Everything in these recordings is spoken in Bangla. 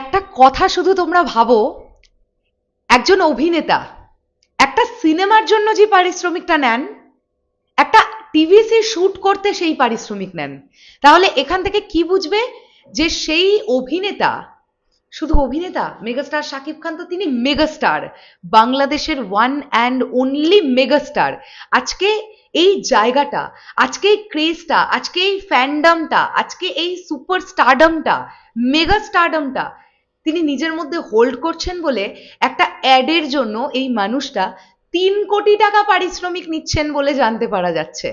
একটা কথা শুধু তোমরা ভাবো, একজন অভিনেতা, একটা সিনেমার জন্য যে পারিশ্রমিকটা নেন, একটা টিভিসি শুট করতে সেই পারিশ্রমিক নেন, তাহলে এখান থেকে কি বুঝবে যে সেই অভিনেতা, শুধু অভিনেতা, মেগাস্টার শাকিব খান তো তিনি মেগাস্টার, বাংলাদেশের ওয়ান অ্যান্ড অনলি মেগাস্টার। আজকে এই জায়গাটা, আজকে এই ক্রেজটা আজকে এই ফ্যান্ডামটা আজকে এই সুপার স্টারডমটা মেগা স্টারডমটা তিনি নিজের মধ্যে হোল্ড করছেন বলে একটা অ্যাডের জন্য এই মানুষটা তিন কোটি টাকা পারিশ্রমিক নিচ্ছেন বলে জানতে পারা যাচ্ছে।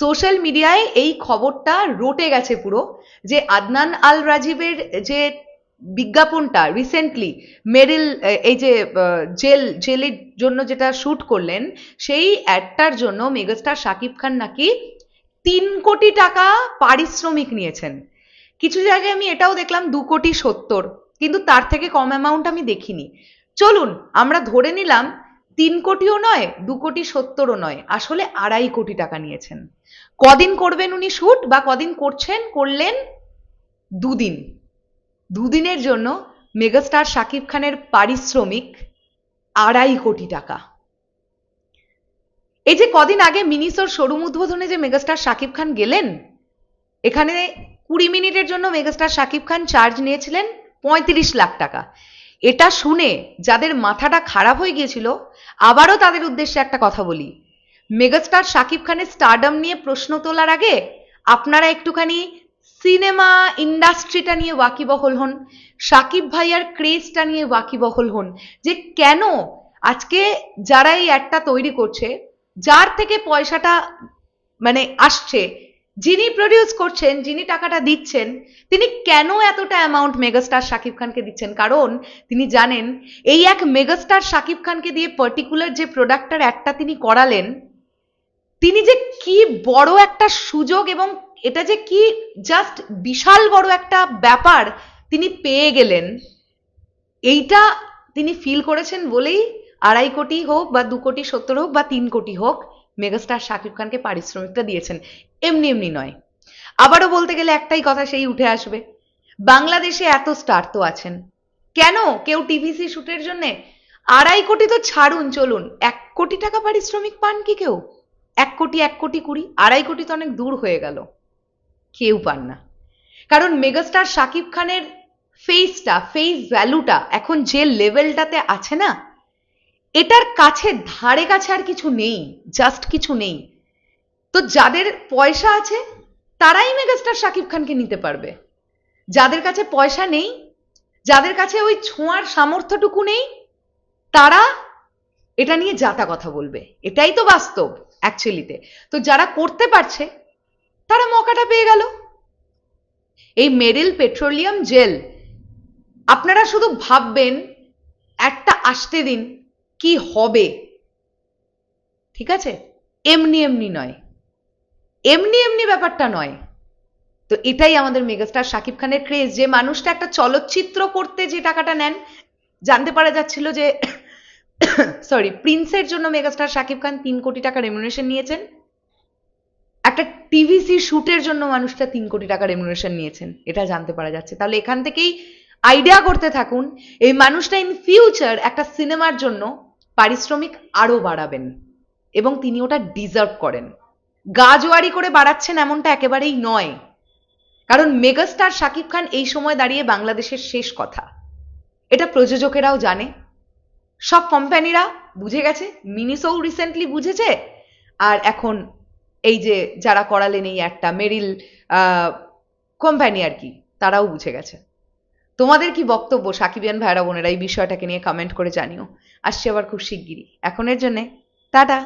সোশ্যাল মিডিয়ায় এই খবরটা রটে গেছে পুরো যে আদনান আল রাজীবের যে বিজ্ঞাপনটা রিসেন্টলি মেরিল, এই যে জেল, জেলের জন্য যেটা শ্যুট করলেন, সেই অ্যাডটার জন্য মেগাস্টার শাকিব খান নাকি তিন কোটি টাকা পারিশ্রমিক নিয়েছেন। কিছু জায়গায় আমি এটাও দেখলাম দু কোটি সত্তর, কিন্তু তার থেকে কম অ্যামাউন্ট আমি দেখিনি। চলুন, আমরা ধরে নিলাম তিন কোটিও নয়, দু কোটি সত্তরও নয়, আসলে আড়াই কোটি টাকা নিয়েছেন। কদিন করবেন উনি শ্যুট বা কদিন করছেন, করলেন দুদিন। দুদিনের জন্য মেগাস্টার শাকিব খানের পারিশ্রমিক আড়াই কোটি টাকা। এই যে কদিন আগে মিনিসোর শোরুম উদ্বোধনে যে মেগাস্টার শাকিব খান গেলেন, এখানে কুড়ি মিনিটের জন্য মেগাস্টার শাকিব খান চার্জ নিয়েছিলেন পঁয়ত্রিশ লাখ টাকা। এটা শুনে যাদের মাথাটা খারাপ হয়ে গিয়েছিল, আবারও তাদের উদ্দেশ্যে একটা কথা বলি। মেগাস্টার শাকিব খানের স্টারডম নিয়ে প্রশ্ন তোলার আগে আপনারা একটুখানি সিনেমা ইন্ডাস্ট্রিটা নিয়ে ওয়াকিবহল হন সাকিব ভাইয়ার ক্রেজটা নিয়ে ওয়াকিবহল হন যে কেন আজকে যারা এই অ্যাডটা তৈরি করছে, যার থেকে পয়সাটা মানে আসছে যিনি প্রডিউস করছেন, যিনি টাকাটা দিচ্ছেন, তিনি কেন এতটা অ্যামাউন্ট মেগাস্টার শাকিব খানকে দিচ্ছেন? কারণ তিনি জানেন, এই এক মেগাস্টার শাকিব খানকে দিয়ে পার্টিকুলার যে প্রোডাক্টটার একটা তিনি করালেন, তিনি যে কি বড় একটা সুযোগ এবং এটা যে কি জাস্ট বিশাল বড় একটা ব্যাপার তিনি পেয়ে গেলেন, এইটা তিনি ফিল করেছেন বলেই আড়াই কোটি হোক বা দু কোটি সত্তর হোক বা তিন কোটি হোক মেগাস্টার শাকিব খানকে পারিশ্রমিকটা দিয়েছেন। এমনি এমনি নয়। আবারও বলতে গেলে একটাই কথা সেই উঠে আসবে। বাংলাদেশে এত স্টার তো আছেন। কেন? কেউ টিভিসি শুটের জন্য আড়াই কোটি তো ছাড়ুন, চলুন। এক কোটি টাকা পারিশ্রমিক পান কি কেউ? এক কোটি এক কোটি কুড়ি, আড়াই কোটি তো অনেক দূর হয়ে গেল। কেউ পান না। কারণ মেগাস্টার শাকিব খানের ফেসটা ফেস ভ্যালুটা এখন যে লেভেলটাতে আছে না এটার কাছে ধারে কাছে আর কিছু নেই জাস্ট কিছু নেই। তো যাদের পয়সা আছে, তারাই মেগাস্টার শাকিব খানকে নিতে পারবে। যাদের কাছে পয়সা নেই, যাদের কাছে ওই ছোঁয়ার সামর্থ্যটুকু নেই, তারা এটা নিয়ে যাতা কথা বলবে। এটাই তো বাস্তব অ্যাকচুয়ালিতে তো যারা করতে পারছে, তারা মকাটা পেয়ে গেল। এই মেরিল পেট্রোলিয়াম জেল, আপনারা শুধু ভাববেন, একটা আসতে দিন কি হবে? ঠিক আছে? এমনি এমনি নয়। এমনি এমনি ব্যাপারটা নয়। তো এটাই আমাদের মেগাস্টার শাকিব খানের ক্রেজ যে মানুষটা একটা চলচ্চিত্র করতে যে টাকাটা নেন, জানতে পারা যাচ্ছিল যে সরি প্রিন্সের জন্য মেগাস্টার শাকিব খান তিন কোটি টাকা রেমুনেশন নিয়েছেন। একটা টিভিসি শুটের জন্য মানুষটা তিন কোটি টাকা রেমুনেশন নিয়েছেন। এটা জানতে পারা যাচ্ছে। তাহলে এখান থেকেই আইডিয়া করতে থাকুন, এই মানুষটা ইন ফিউচার একটা সিনেমার জন্য পারিশ্রমিক আরও বাড়াবেন এবং তিনি ওটা ডিজার্ভ করেন। গাজোয়ারি করে বাড়াচ্ছেন এমনটা একেবারেই নয়। কারণ মেগাস্টার শাকিব খান এই সময় দাঁড়িয়ে বাংলাদেশের শেষ কথা। এটা প্রযোজকেরাও জানে। সব কোম্পানিরা বুঝে গেছে, মিনিসোও রিসেন্টলি বুঝেছে, আর এখন এই যে যারা করালেন এই একটা মেরিল কোম্পানি আর কি, তারাও বুঝে গেছে। তোমাদের কি বক্তব্য সাকিবিয়ান ভাইরা বোনেরা, এই বিষয়টাকে নিয়ে কমেন্ট করে জানিও। আসছি আবার খুব শিগগিরই। এখনের জন্যে, টাটা।